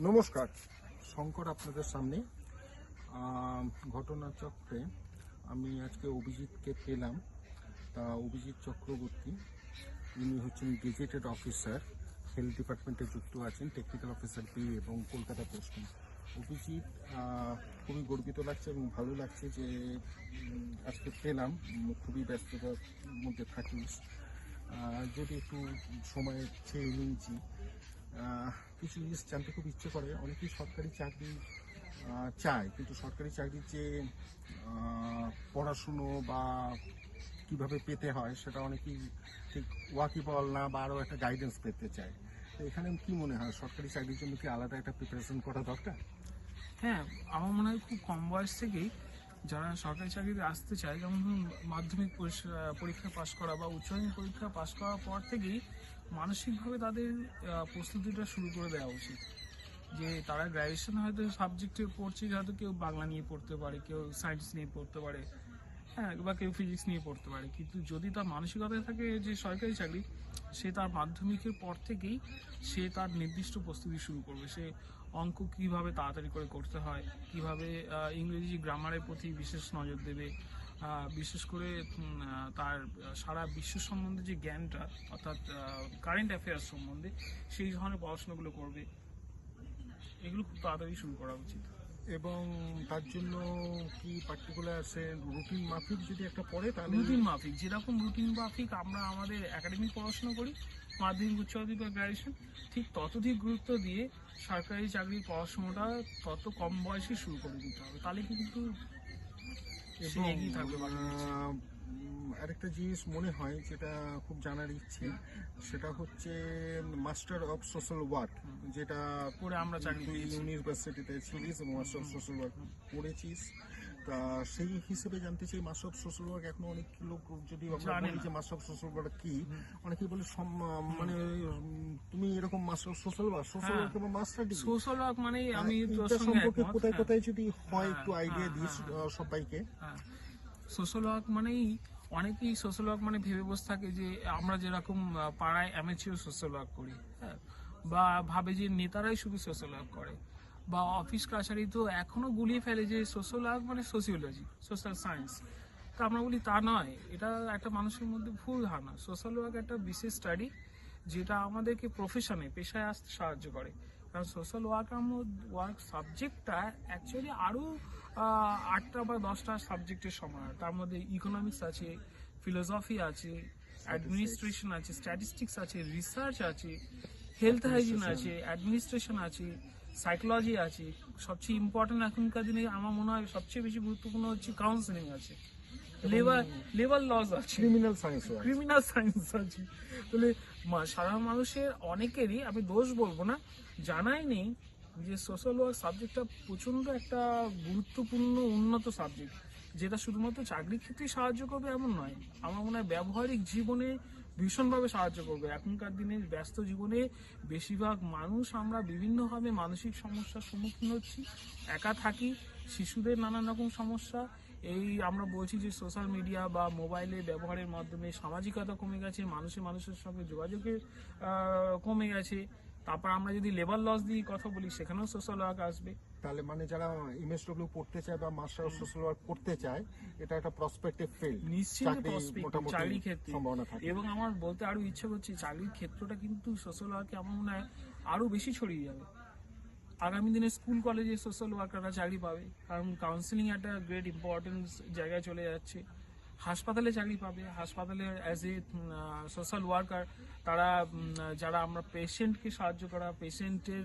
নমস্কার, শঙ্কর আপনাদের সামনে। ঘটনাচক্রে আমি আজকে অভিজিৎকে পেলাম, তা অভিজিৎ চক্রবর্তী। ইনি হচ্ছেন গেজেটেড অফিসার, হেলথ ডিপার্টমেন্টে যুক্ত আছেন, টেকনিক্যাল অফিসার বি এবং কলকাতা পোস্টিং অভিজিৎ খুবই গর্বিত লাগছে এবং ভালো লাগছে যে আজকে পেলাম খুবই ব্যস্ততার মধ্যে থাকিস। যদি একটু সময় চেয়ে নিয়েছি কিছু জিনিস জানতে খুব ইচ্ছে করে। অনেকেই সরকারি চাকরি চায়, কিন্তু সরকারি চাকরির যে পড়াশুনো বা কীভাবে পেতে হয় সেটা অনেকেই ঠিক ওয়াকিবল না বা আরও একটা গাইডেন্স পেতে চায়। তো এখানে কি মনে হয়? সরকারি চাকরির জন্য কি আলাদা একটা প্রিপারেশন করা দরকার? হ্যাঁ আমার মনে হয় খুব কম বয়স থেকেই যারা সরকারি চাকরিতে আসতে চায়, যেমন ধরুন মাধ্যমিক পরীক্ষা- পাশ করা বা উচ্চ মাধ্যমিক পরীক্ষা পাশ করার পর থেকেই মানসিকভাবে তাদের প্রস্তুতিটা শুরু করে দেওয়া উচিত। যে তারা গ্র্যাজুয়েশন হয়তো সাবজেক্টে পড়ছে হয়তো কেউ বাংলা নিয়ে পড়তে পারে, কেউ সায়েন্স নিয়ে পড়তে পারে হ্যাঁ বা কেউ ফিজিক্স নিয়ে পড়তে পারে। কিন্তু যদি তার মানসিকতায় থাকে যে সরকারি চাকরি সে তার মাধ্যমিকের পর থেকেই সে তার নির্দিষ্ট প্রস্তুতি শুরু করবে। সে অঙ্ক কীভাবে তাড়াতাড়ি করে করতে হয়, কীভাবে ইংরেজি গ্রামারের প্রতি বিশেষ নজর দেবে বিশেষ করে তার সারা বিশ্ব সম্বন্ধে যে জ্ঞানটা, অর্থাৎ কারেন্ট অ্যাফেয়ার্স সম্বন্ধে, সেই ধরনের পড়াশোনাগুলো করবে। এগুলো খুব তাড়াতাড়ি শুরু করা উচিত। এবং তার জন্য কি পার্টিকুলার আছে? রুটিন মাফিক যদি একটা পড়ে তাহলে রুটিন মাফিক যেরকম রুটিন মাফিক আমরা আমাদের একাডেমিক পড়াশোনা করি মাধ্যমিক উচ্চ মাধ্যমিক বা গ্র্যাজুয়েশন ঠিক ততধিক গুরুত্ব দিয়ে সরকারি চাকরির পড়াশোনাটা তত কম বয়সে শুরু করে দিতে হবে। তাহলে কিন্তু এগিয়ে থাকবে আরেকটা জিনিস মনে হয় যেটা খুব জানার ইচ্ছে সেটা হচ্ছে মাস্টার অফ সোশ্যাল ওয়ার্ক যেটা করে আমরা চাকরি ইউনিভার্সিটিতে ছিলিস মাস্টার অফ সোশ্যাল ওয়ার্ক পড়েছিস। তা সেই হিসেবে জানতে চাই মাস্টার অফ সোশ্যাল ওয়ার্ক এখন অনেক লোক যদি আমরা বলি যে মাস্টার অফ সোশ্যাল ওয়ার্ক কি অনেকেই বলে মানে তুমি এরকম master of social work social. Work এবং মাস্টার ডিগ্রি সোশ্যাল ওয়ার্ক মানে আমি সম্পর্কে কোথায়। কোথায় যদি হয় একটু হ্যাঁ, আইডিয়া হ্যাঁ, দিস হ্যাঁ। সবাইকে। সোশ্যাল ওয়ার্ক মানেই অনেকেই সোশ্যাল ওয়ার্ক মানে ভেবে বসে থাকে যে, আমরা যেরকম পাড়ায় অ্যামেচিওর সোশ্যাল ওয়ার্ক করি হ্যাঁ বা ভাবে যে নেতারাই শুধু সোশ্যাল ওয়ার্ক করে, বা অফিস কাছারি তো এখনও গুলিয়ে ফেলে যে সোশ্যাল ওয়ার্ক মানে সোসিওলজি সোশ্যাল সায়েন্স তা আমরা বলি তা নয়, এটা একটা মানুষের মধ্যে ভুল ধারণা। সোশ্যাল ওয়ার্ক একটা বিশেষ স্টাডি যেটা আমাদেরকে প্রফেশনে পেশায় আসতে সাহায্য করে। কারণ সোশ্যাল ওয়ার্ক ওয়ার্ক সাবজেক্টটা অ্যাকচুয়ালি আরও আটটা বা দশটা সাবজেক্টের সময়। তার মধ্যে ইকোনমিক্স আছে ফিলোসফি আছে অ্যাডমিনিস্ট্রেশন আছে স্ট্যাটিস্টিক্স আছে রিসার্চ আছে হেলথ হাইজিন আছে অ্যাডমিনিস্ট্রেশন আছে সাইকোলজি আছে। সবচেয়ে ইম্পর্টেন্ট এখনকার দিনে আমার মনে হয় সবচেয়ে বেশি গুরুত্বপূর্ণ হচ্ছে কাউন্সিলিং আছে। লেবার লেবার লস আছে। ক্রিমিনাল সায়েন্স ক্রিমিনাল সায়েন্স আছে। তাহলে সাধারণ মানুষের অনেকেরই আমি দোষ বলব না জানাই নেই যে সোশ্যাল ওয়ার্ক সাবজেক্টটা প্রচণ্ড একটা গুরুত্বপূর্ণ, উন্নত সাবজেক্ট যেটা শুধুমাত্র চাকরির ক্ষেত্রেই সাহায্য করবে এমন নয়। আমার মনে হয় ব্যবহারিক জীবনে ভীষণভাবে সাহায্য করবে। এখনকার দিনের ব্যস্ত জীবনে বেশিরভাগ মানুষ আমরা বিভিন্নভাবে মানসিক সমস্যার সম্মুখীন হচ্ছি। একা থাকি, শিশুদের নানান রকম সমস্যা। এই আমরা বলছি যে সোশ্যাল মিডিয়া বা মোবাইলে ব্যবহারের মাধ্যমে সামাজিকতা কমে গেছে মানুষের মানুষের সঙ্গে যোগাযোগের কমে গেছে। তারপর আমরা যদি লেবার লস দিয়ে কথা বলি সেখানেও সোশ্যাল ওয়ার্ক আসবে। তাহলে মানে যারা এমএসডব্লিউ পড়তে চায় বা মাস্টার অফ সোশ্যাল ওয়ার্ক করতে চায় এটা একটা প্রসপেক্টিভ ফিল্ড নিশ্চিত prospect চাকরির ক্ষেত্রে। সম্ভাবনা থাকে। এবং আমার বলতে আরও ইচ্ছে করছে চাকরির ক্ষেত্রটা কিন্তু সোশ্যাল ওয়ার্কে আমার মনে হয় আরও বেশি ছড়িয়ে যাবে। আগামী দিনে স্কুল কলেজে সোশ্যাল ওয়ার্কাররা চাকরি পাবে। কারণ কাউন্সিলিং একটা গ্রেট ইম্পর্টেন্স জায়গায় চলে যাচ্ছে। হাসপাতালে চাকরি পাবে। হাসপাতালে অ্যাজ এ সোশ্যাল ওয়ার্কার তারা যারা আমরা পেশেন্টকে সাহায্য করা পেশেন্টের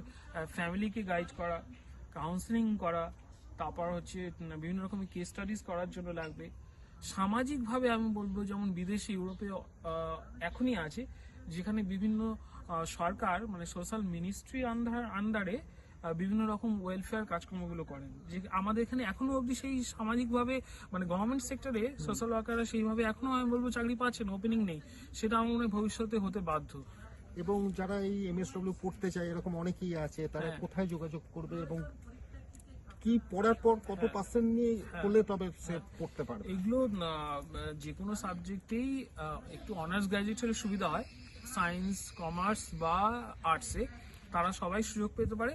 ফ্যামিলিকে গাইড করা কাউন্সিলিং করা, তারপর হচ্ছে বিভিন্ন রকমের কেস স্টাডিজ করার জন্য লাগবে। সামাজিকভাবে আমি বলব যেমন বিদেশে, ইউরোপে এখনই আছে, যেখানে বিভিন্ন সরকার মানে সোশ্যাল মিনিস্ট্রি আন্ডার আন্ডারে বিভিন্ন রকম ওয়েলফেয়ার কাজকর্মগুলো করেন। যে আমাদের এখানে এখনও অবধি সেই সামাজিকভাবে মানে গভর্নমেন্ট সেক্টরে সোশ্যাল ওয়ার্কাররা সেইভাবে এখনও আমি বলব চাকরি পাচ্ছেন ওপেনিং নেই। সেটা আমার মনে হয় ভবিষ্যতে হতে বাধ্য। এবং যারা এই এমএসডব্লিউ পড়তে চায় এরকম অনেকেই আছে তারা হ্যাঁ। কোথায় যোগাযোগ করবে এবং কি পড়ার পর কত হ্যাঁ। পার্সেন্ট নিয়ে হলে তবে সে পড়তে পারবে? এগুলো যে কোনো সাবজেক্টেই একটু অনার্স গ্র্যাজুয়েট হলে সুবিধা হয়। সায়েন্স কমার্স বা আর্টসে তারা সবাই সুযোগ পেতে পারে।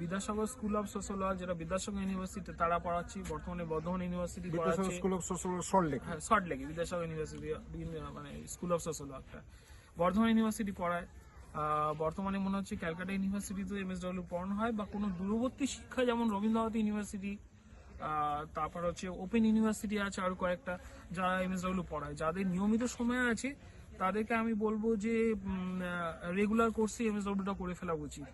বিদ্যাসাগর স্কুল অফ সোশ্যালজি যেটা বিদ্যাসাগর ইউনিভার্সিটিতে তারা পড়াচ্ছি বর্তমানে বর্ধমান ইউনিভার্সিটি বিদ্যাসাগর পড়াচ্ছি স্কুল অফ হ্যাঁ শর্ট লেগে বিদ্যাসাগর ইউনিভার্সিটি মানে school of sociology Bardhaman University পড়ায়। বর্তমানে মনে হচ্ছে ক্যালকাটা ইউনিভার্সিটিতে এমএসডব্লিউ পড়ানো হয় বা কোনো দূরবর্তী শিক্ষা যেমন রবীন্দ্রনাথ ইউনিভার্সিটি আহ, তারপর হচ্ছে ওপেন ইউনিভার্সিটি আছে আর কয়েকটা যারা এমএসডব্লিউ পড়ায়। যাদের নিয়মিত সময় আছে তাদেরকে আমি বলব যে রেগুলার কোর্সে এমএসডব্লিউটা করে ফেলা উচিত।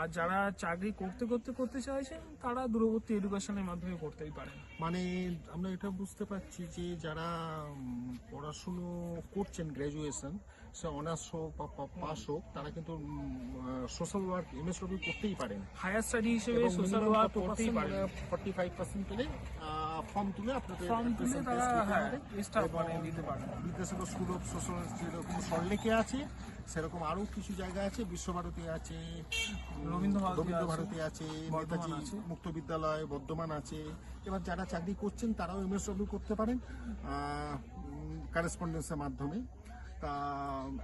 আর যারা চাকরি করতে করতে করতে চাইছেন, তারা দূরবর্তী এডুকেশনের মাধ্যমে করতেই পারেন। মানে আমরা এটা বুঝতে পারছি যে যারা পড়াশুনো করছেন গ্র্যাজুয়েশন সে অনার্স হোক বা পাস হোক তারা কিন্তু সোশ্যাল ওয়ার্ক এমএসডব্লিউ করতেই পারেন হায়ার স্টাডি হিসেবে সোশ্যাল ওয়ার্ক করতেই পারেন ফর্টি ফাইভ পার্সেন্ট পেলে ফর্ম তুলে আপনাদের ফর্ম তুলে তারা দিতে হ্যাঁ হবে। স্টাফ এবং বানিয়ে দিতে পারে। বিদ্যাসাগর স্কুল অফ সোশ্যাল যেরকম সল্টলেকে আছে সেরকম আরও কিছু জায়গা আছে বিশ্বভারতী আছে রবীন্দ্রভারতী আছে, ভারতী আছে বর্ধমান নেতাজি মুক্ত বিদ্যালয় বর্ধমান আছে। এবার যারা চাকরি করছেন তারাও এমএসডব্লিউ করতে পারেন কারেসপন্ডেন্সের মাধ্যমে। তা,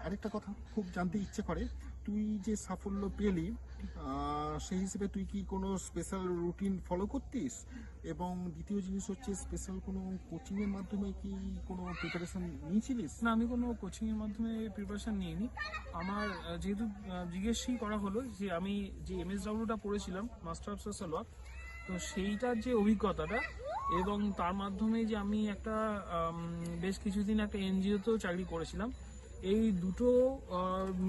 আরেকটা কথা খুব জানতে ইচ্ছে করে। তুই যে সাফল্য পেলি সেই হিসেবে তুই কি কোনো স্পেশাল রুটিন ফলো করতিস? এবং দ্বিতীয় জিনিস হচ্ছে স্পেশাল কোনো কোচিংয়ের মাধ্যমে কি কোনো প্রিপারেশন নিয়েছিলিস? না, আমি কোনো কোচিংয়ের মাধ্যমে প্রিপারেশন নিইনি। আমার যেহেতু জিজ্ঞেসই করা হলো যে, আমি যে এমএসডব্লিউটা পড়েছিলাম মাস্টার অফ সোশ্যাল ওয়ার্ক তো সেইটার যে অভিজ্ঞতাটা এবং তার মাধ্যমে যে আমি একটা বেশ কিছুদিন একটা এনজিওতেও চাকরি করেছিলাম এই দুটো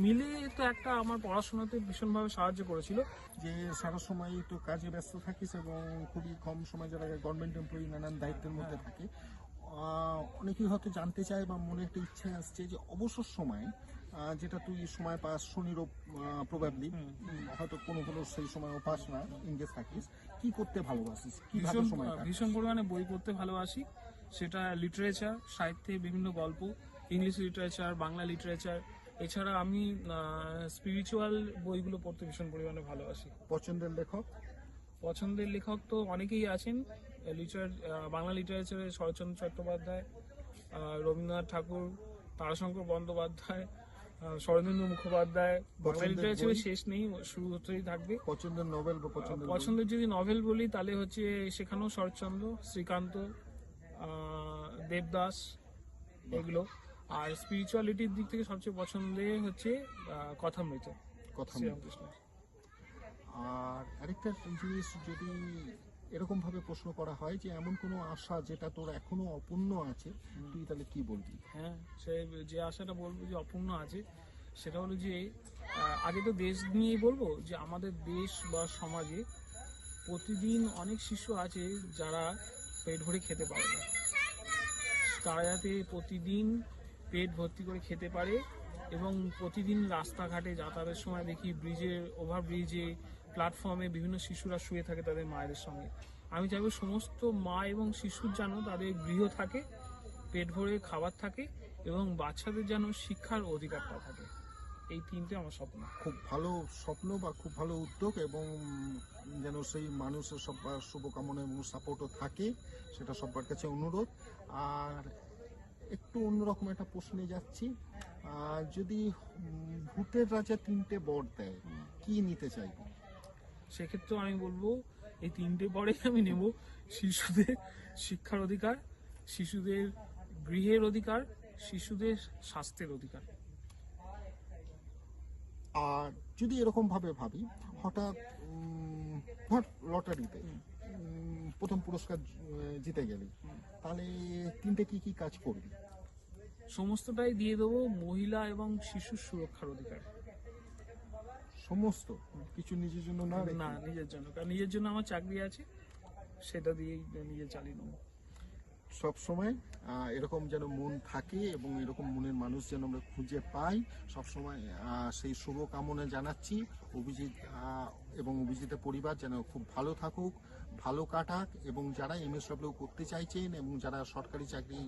মিলে তো একটা আমার পড়াশোনাতে ভীষণভাবে সাহায্য করেছিল। যে সারা সময় তো কাজে ব্যস্ত থাকিস এবং খুবই কম সময় যারা গভর্নমেন্ট এমপ্লয়ি নানান দায়িত্বের মধ্যে থাকে অনেকেই হয়তো জানতে চায় বা মনে একটা ইচ্ছে আসছে যে অবসর সময় যেটা তুই সময় পাস শনিরও প্রবাবলি হয়তো কোনো কোনো সেই সময় পাস না ইংরেজ থাকিস। কি করতে ভালোবাসিস? ভীষণ সময় ভীষণ পরিমাণে বই পড়তে ভালোবাসি। সেটা লিটারেচার সাহিত্যে বিভিন্ন গল্প ইংলিশ লিটারেচার বাংলা লিটারেচার এছাড়া আমি স্পিরিচুয়াল বইগুলো পড়তে ভীষণ পরিমাণে ভালোবাসি। পছন্দের লেখক? পছন্দের লেখক তো অনেকেই আছেন লিটার বাংলা লিটারেচারে শরৎচন্দ্র চট্টোপাধ্যায় রবীন্দ্রনাথ ঠাকুর তারাশঙ্কর বন্দ্যোপাধ্যায় আহ, শরদিন্দু মুখোপাধ্যায়। বাংলা লিটারেচারে শেষ নেই শুরু হতেই থাকবে। পছন্দের পছন্দের পছন্দের যদি নভেল বলি তাহলে হচ্ছে সেখানেও শরৎচন্দ্র শ্রীকান্ত দেবদাস এগুলো। আর স্পিরিচুয়ালিটির দিক থেকে সবচেয়ে পছন্দের হচ্ছে কথামৃত কথা শ্রীরামকৃষ্ণ আর আরেকটা জিনিস যদি এরকম ভাবে প্রশ্ন করা হয় যে এমন কোনো আশা যেটা তোর এখনও অপূর্ণ আছে তুই তাহলে কি বলবি? হ্যাঁ সে যে আশাটা বলব যে অপূর্ণ আছে সেটা হলো যে আগে তো দেশ নিয়েই বলব যে আমাদের দেশ বা সমাজে প্রতিদিন অনেক শিশু আছে যারা পেট ভরে খেতে পারে না। তারা যাতে প্রতিদিন পেট ভর্তি করে খেতে পারে এবং প্রতিদিন রাস্তাঘাটে যাতায়াতের সময় দেখি ব্রিজে প্ল্যাটফর্মে বিভিন্ন শিশুরা শুয়ে থাকে তাদের মায়েদের সঙ্গে। আমি চাইব সমস্ত মা এবং শিশুর যেন তাদের গৃহ থাকে, পেট ভরে খাবার থাকে এবং বাচ্চাদের যেন শিক্ষার অধিকারটা থাকে। এই তিনটে আমার স্বপ্ন। খুব ভালো স্বপ্ন বা খুব ভালো উদ্যোগ এবং যেন সেই মানুষের সবার শুভকামনা এবং সাপোর্টও থাকে, সেটা সবার কাছে অনুরোধ। আর একটু অন্যরকম একটা প্রশ্নে যাচ্ছি। আর যদি ভূতের রাজা তিনটে বর দেয় কি নিতে চাইবি? সেক্ষেত্রে আমি বলব এই তিনটে পরে আমি নেব শিশুদের শিক্ষার অধিকার শিশুদের গৃহের অধিকার শিশুদের স্বাস্থ্যের অধিকার। আর যদি এরকম ভাবে ভাবি হঠাৎ ধর লটারিতে প্রথম পুরস্কার জিতে গেলি তাহলে তিনটে কি কি কাজ করবি? সমস্তটাই দিয়ে দেবো মহিলা এবং শিশুর সুরক্ষার অধিকার। সমস্ত? কিছু নিজের জন্য না না নিজের জন্য। কারণ নিজের জন্য আমার চাকরি আছে সেটা দিয়েই নিজে চালিয়ে নেব। সব সময় এরকম যেন মন থাকে এবং এরকম মনের মানুষ যেন আমরা খুঁজে পাই সব সময় সেই শুভ কামনা জানাচ্ছি। অভিজিৎ এবং অভিজিতের পরিবার যেন খুব ভালো থাকুক। ভালো কাটাক এবং যারা এমএসডব্লিউ করতে চাইছেন এবং যারা সরকারি চাকরি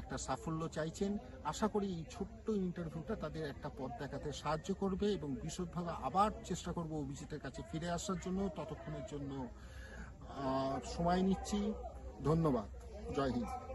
একটা সাফল্য চাইছেন, আশা করি এই ছোট্ট ইন্টারভিউটা তাদের একটা পথ দেখাতে সাহায্য করবে এবং বিশদভাবে আবার চেষ্টা করব অভিজিতের কাছে ফিরে আসার জন্য। ততক্ষণের জন্য সময় নিচ্ছি। ধন্যবাদ। জয় হিন্দ।